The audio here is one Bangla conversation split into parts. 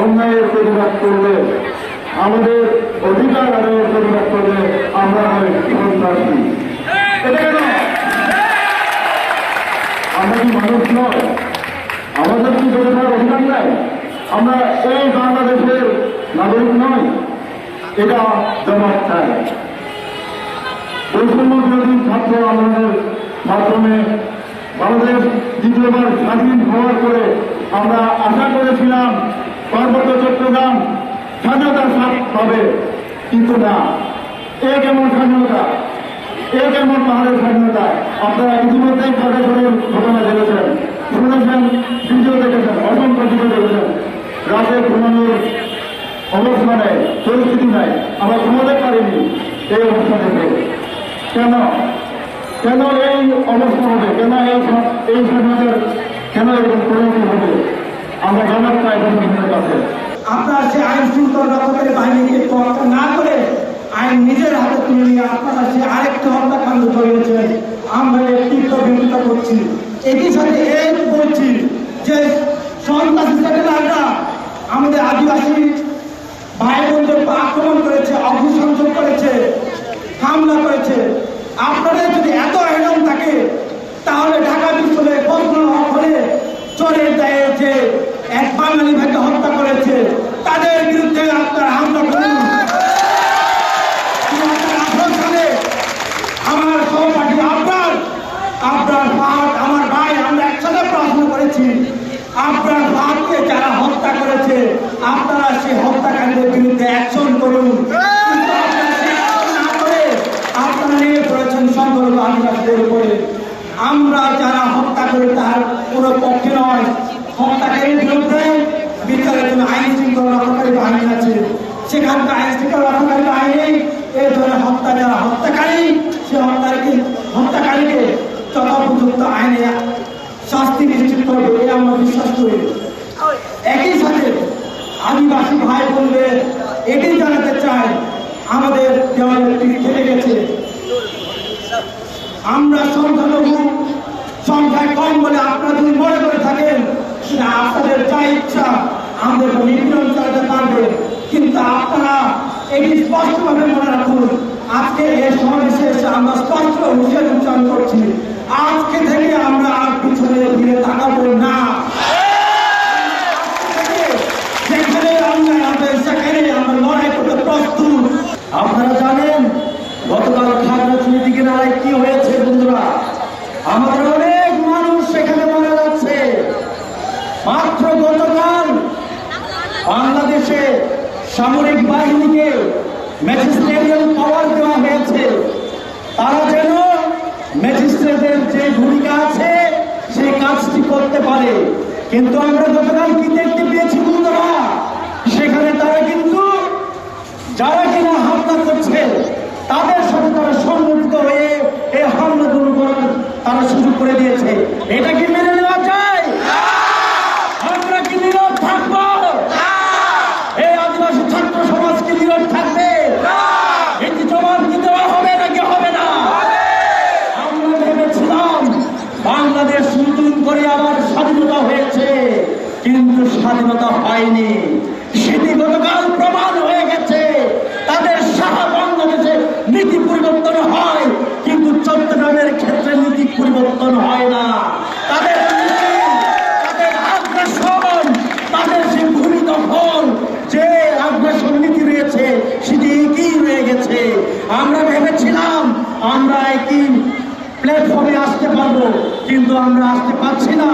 অন্যায়ের প্রতিবাদ করলে, আমাদের অধিকার আদায়ের প্রতিবাদ করলে আমরা হয় সন্ত্রাসী। আমরা কি মানুষ নয়? আমাদের কি থাকার অধিকার নাই? আমরা এই বাংলাদেশের নাগরিক নয় এটা জবাব চাই। বৈষম্য বিরোধী ছাত্র আন্দোলনের মাধ্যমে বাংলাদেশ দ্বিতীয়বার স্বাধীন হওয়ার পরে আমরা আশা করেছিলাম পার্বত্য চট্টগ্রাম স্বাধীনতার স্বাদ পাবে, কিন্তু না। এ কেমন স্বাধীনতা? এ কেমন পাহাড়ের স্বাধীনতা? আপনারা ইতিমধ্যেই খাগড়াছড়ির ঘটনা দেখেছেন শুনেছেন, ভিডিও দেখেছেন, অসংখ্য ভিডিও দেখেছেন। রাতে ঘুমানোর অবস্থা নেই পরিস্থিতি নাই, আমরা ঘুমাতে পারিনি এই অবস্থা থেকে। কেন? কেন এই অবস্থা হবে? কেন এই স্বাধীনতার কেন এরকম পরিণতি হবে আমরা জানার চাই প্রশাসনের কাছে আপনারা সে আইন শৃঙ্খলা রক্ষাকারী বাহিনীকে তোয়াক্কা না করে আইন নিজের হাতে তুলে নিয়ে আপনারা সে আরেকটা হত্যাকাণ্ড করিয়েছেন আমরা এর তীব্র বিরোধিতা করছি। একই সাথে এই বলছি যে সন্ত্রাসী আমাদের আদিবাসী ভাই বোনদের আক্রমণ করেছে, অগ্নিসংযোগ করেছে, হামলা করেছে আপনাদের যদি এত এরম থাকে তাহলে ঢাকা বিশ্ববিদ্যালয়ে প্রশ্ন হলে চোরের দায়ে যে এক বাঙালি ভাইকে হত্যা করেছে তাদের বিরুদ্ধে আপনারা হামলা করুন দু হাজার আঠারো সালে আমার সহপাঠী আপনার আপনার ভাত আমার ভাই আমরা একসাথে করেছি। আপনার বাপকে যারা হত্যা করেছে আপনারা সেই হত্যাকারীদের বিরুদ্ধে অ্যাকশন করুন কিন্তু আপনারা সেই action না করে আপনারা নিয়ে পড়েছেন সংখ্যালঘু আদিবাসীদের উপরে আমরা যারা হত্যা করি তার কোনো পক্ষে নয় হত্যাকারীর বিরুদ্ধে বিচারের জন্য আইন শৃঙ্খলা রক্ষাকারী বাহিনী আছে সেখানকার আইন শৃঙ্খলা রক্ষাকারী বাহিনী এই ধরনের হত্যা যারা হত্যাকারী সে হত্যাকারীকে হত্যাকারীকে যথোপযুক্ত আইনে নিশ্চিত করবে এই আমরা বিশ্বাস করি একই সাথে আদিবাসী ভাই বোনদের এটি জানাতে চাই, আমাদের দেওয়ালে তীর খেলে গেছে। আমরা সংখ্যালঘু সংখ্যায় কম বলে আপনারা যদি মনে করে থাকেন, সেটা আপনাদের যা ইচ্ছা আমাদের নিপীড়ন চালাতে পারবে। কিন্তু আপনারা এটি স্পষ্টভাবে মনে রাখুন, আজকে এই সমাবেশে এসে আমরা স্পষ্ট হুঁশিয়ারি উচ্চারণ করছি আজকে থেকে আমরা আর পিছনে ফিরে তাকাবো না যেখানে অন্যায় হবে সেখানে আমরা লড়াই করতে প্রস্তুত আপনারা জানেন, গতকাল খাগড়াছড়ি দিকে নারায় কি হয়েছে বন্ধুরা? আমাদের অনেক মানুষ সেখানে মারা যাচ্ছে। মাত্র গতকাল বাংলাদেশে সামরিক বাহিনীকে ম্যাজিস্ট্রেরিয়াল পাওয়ার দেওয়া হয়েছে। তারা যেন ম্যাজিস্ট্রেটের যে ভূমিকা আছে, সেই কাজটি করতে পারে। কিন্তু আমরা গতকাল কি দেখতে পেয়েছি বন্ধুরা? সেখানে তারা কিন্তু যারা কিনা হামলা করছে তাদের সাথে তারা সংগঠিত হয়ে এই হামলাগুলো করার তারা সুযোগ করে দিয়েছে। এটা কি মেনে নেওয়া যায়? আমরা কি নীরব থাকব? এই আদিবাসী ছাত্র সমাজ কি নীরব থাকবে? এটি জবাব কি দেওয়া হবে নাকি হবে না? আমরা ভেবেছিলাম বাংলাদেশ নতুন করে আবার স্বাধীনতা হয়েছে, কিন্তু স্বাধীনতা হয়নি। আমরা ভেবেছিলাম আমরা একদিন প্ল্যাটফর্মে আসতে পারব, কিন্তু আমরা আসতে পারছি না।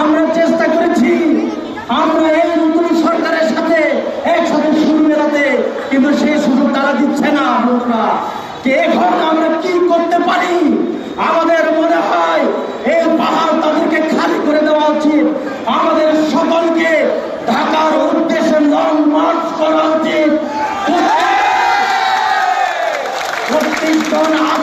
আমরা চেষ্টা করেছি। আমরা এমন